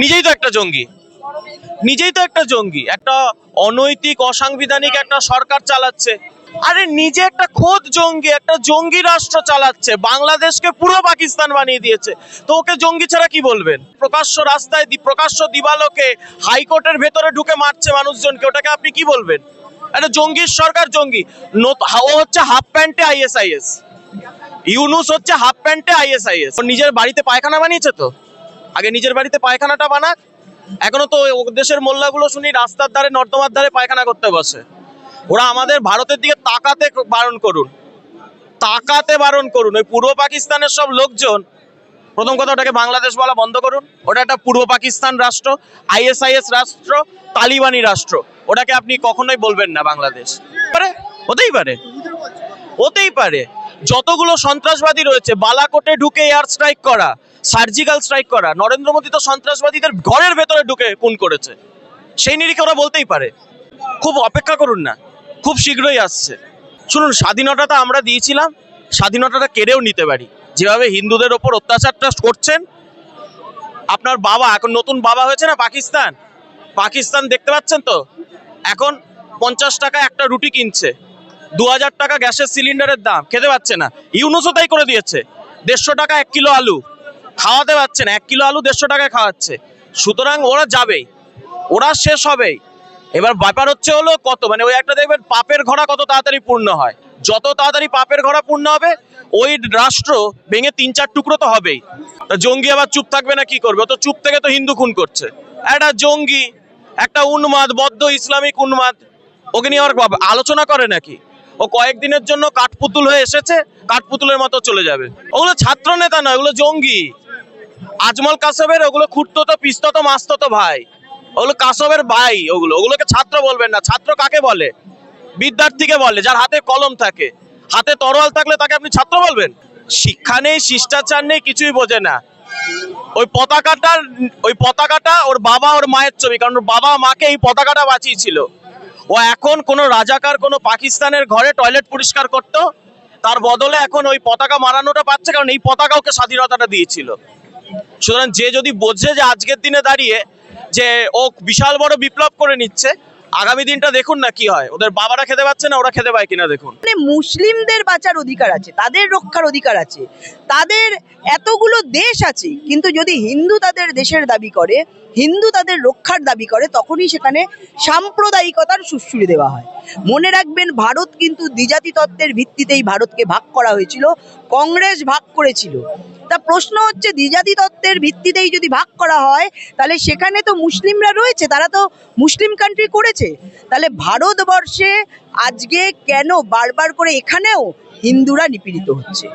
নিজেই তো একটা জঙ্গি। নিজেই তো একটা জঙ্গি। একটা অনৈতিক, অসাংবিধানিক একটা সরকার চালাচ্ছে। আরে নিজে একটা খোদ জঙ্গি, একটা জঙ্গি রাষ্ট্র চালাচ্ছে। বাংলাদেশকে পুরো পাকিস্তান বানিয়ে দিয়েছে। তো ওকে জঙ্গি ছাড়া কি বলবেন? প্রকাশ্য রাস্তায় প্রকাশ্য দিবালোকে হাইকোর্টের ভেতরে ঢুকে মারছে মানুষজনকে। ওটাকে আপনি কি বলবেন? একটা জঙ্গির সরকার জঙ্গি। ও হচ্ছে হাফ প্যান্টে আইএসআইএস। ইউনুস হচ্ছে হাফ প্যান্টে আইএসআইএস। নিজের বাড়িতে পায়খানা বানিয়েছে তো? আগে নিজের বাড়িতে পায়খানাটা বানাক। এখনও তো দেশের মোল্লাগুলো শুনি রাস্তার ধারে, নর্দমার ধারে পায়খানা করতে বসে। ওরা আমাদের ভারতের দিকে তাকাতে বারণ করুন। তাকাতে বারণ করুন। ওই পূর্ব পাকিস্তানের সব লোকজন, প্রথম কথা ওটাকে বাংলাদেশ বলা বন্ধ করুন। ওটা একটা পূর্ব পাকিস্তান রাষ্ট্র, আইএসআইএস রাষ্ট্র, তালিবানি রাষ্ট্র। ওটাকে আপনি কখনোই বলবেন না বাংলাদেশ। পারে? হতেই পারে। হতেই পারে। যতগুলো সন্ত্রাসবাদী রয়েছে, বালাকোটে ঢুকে এয়ার স্ট্রাইক করা সার্জিক্যাল স্ট্রাইক করা। নরেন্দ্র মোদী তো সন্ত্রাসবাদীদের ঘরের ভেতরে ঢুকে খুন করেছে। সেই নিরিখে ওরা বলতেই পারে। খুব অপেক্ষা করুন না। খুব শীঘ্রই আসছে। শুনুন, স্বাধীনতাটা আমরা দিয়েছিলাম। স্বাধীনতাটা কেড়েও নিতে পারি। যেভাবে হিন্দুদের ওপর অত্যাচারটা করছেন, আপনার বাবা, এখন নতুন বাবা হয়েছে না পাকিস্তান? পাকিস্তান দেখতে পাচ্ছেন তো? এখন পঞ্চাশ টাকা একটা রুটি কিনছে। দু হাজার টাকা গ্যাসের সিলিন্ডারের দাম। খেতে পাচ্ছে না। ইউনুসও তাই করে দিয়েছে। দেড়শো টাকা এক কিলো আলু। খাওয়াতে পারছে না, এক কিলো আলু দেড়শো টাকায় খাওয়াচ্ছে। সুতরাং ওরা যাবেই, ওরা শেষ হবেই। এবার ব্যাপার হচ্ছে হলো কত মানে ওই একটা দেখবেন পাপের ঘোড়া কত তাড়াতাড়ি পূর্ণ হয়। যত তাড়াতাড়ি পাপের ঘোড়া পূর্ণ হবে, ওই রাষ্ট্র ভেঙে তিন চার টুকরো তো হবেই। জঙ্গি আবার চুপ থাকবে না, কি করবে? তো চুপ থেকে তো হিন্দু খুন করছে। একটা জঙ্গি, একটা উন্মাদ, বদ্ধ ইসলামিক উন্মাদ, ওকে নিয়ে আবার আলোচনা করে নাকি? ও কয়েকদিনের জন্য কাঠপুতুল হয়ে এসেছে, কাঠপুতুলের মতো চলে যাবে। ওগুলো ছাত্র নেতা নয়, ওগুলো জঙ্গি। আজমল কাসবের ওগুলো খুঁড়তো তো, পিসতো তো, মাসতো তো ভাই। ওগুলো কাসবের ভাই, ওগুলো। ওগুলোকে ছাত্র বলবেন না। ছাত্র কাকে বলে? বিদ্যার্থীকে বলে, যার হাতে কলম থাকে। হাতে তরোয়াল থাকলে তাকে আপনি ছাত্র বলবেন? শিক্ষা নেই, শিষ্টাচার নেই, কিছুই বোঝে না। ওই পতাকাটার, ওই পতাকাটা ওর বাবা ওর মায়ের ছবি, কারণ ওর বাবা মাকে এই পতাকাটা বাঁচিয়েছিল। ও এখন কোনো রাজাকার, কোনো পাকিস্তানের ঘরে টয়লেট পরিষ্কার করতো, তার বদলে এখন ওই পতাকা মারানোটা পাচ্ছে, কারণ এই পতাকা ওকে স্বাধীনতাটা দিয়েছিল। সুতরাং যে যদি বোঝে যে আজকের দিনে দাঁড়িয়ে যে ও বিশাল বড় বিপ্লব করে নিচ্ছে, আগামী দিনটা দেখুন না কি হয়। ওদের বাবারা খেতে পাচ্ছে না, ওরা খেতে পায় কিনা দেখুন। মানে মুসলিমদের বাঁচার অধিকার আছে, তাদের রক্ষার অধিকার আছে, তাদের এতগুলো দেশ আছে, কিন্তু যদি হিন্দু তাদের দেশের দাবি করে হিন্দু তাদের রক্ষার দাবি করে, তখনই সেখানে সাম্প্রদায়িকতার সুশ্রুতি দেওয়া হয়। মনে রাখবেন, ভারত কিন্তু দ্বিজাতি তত্ত্বের ভিত্তিতেই ভারতকে ভাগ করা হয়েছিল, কংগ্রেস ভাগ করেছিল। তা প্রশ্ন হচ্ছে দ্বিজাতি তত্ত্বের ভিত্তিতেই যদি ভাগ করা হয়, তাহলে সেখানে তো মুসলিমরা রয়েছে, তারা তো মুসলিম কান্ট্রি করেছে। তাহলে ভারতবর্ষে আজকে কেন বারবার করে এখানেও হিন্দুরা নিপীড়িত হচ্ছে?